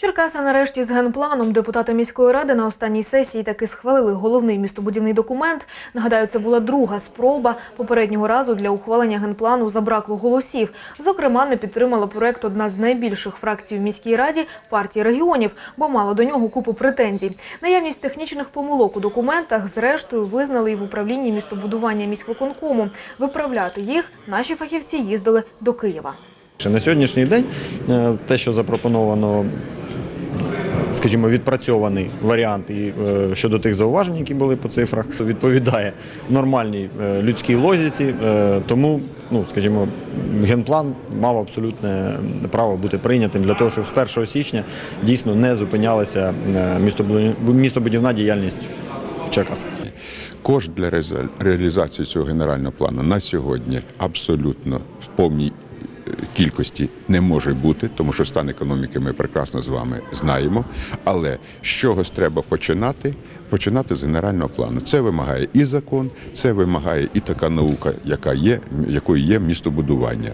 Черкаси нарешті з генпланом депутати міської ради на останній сесії таки схвалили головний містобудівний документ. Нагадаю, це була друга спроба. Попереднього разу для ухвалення генплану забракло голосів. Зокрема, не підтримала проект одна з найбільших фракцій в міській раді партії регіонів, бо мала до нього купу претензій. Наявність технічних помилок у документах зрештою визнали і в управлінні містобудування міськвиконкому. Виправляти їх наші фахівці їздили до Києва. На сьогоднішній день е, те, що запропоновано, скажімо, відпрацьований варіант і е, щодо тих зауважень, які були по цифрах, відповідає нормальній е, людській логіці. Е, Тому, ну скажімо, генплан мав абсолютне право бути прийнятим для того, щоб з 1 січня дійсно не зупинялася містобудівна- діяльність в Черкасах. Кошт для реаліза- реалізації цього генерального плану на сьогодні абсолютно в повній кількості не може бути, тому що стан економіки ми прекрасно з вами знаємо. Але з чогось треба починати? Починати з генерального плану. Це вимагає і закон, це вимагає і така наука, яка є, якою є містобудування.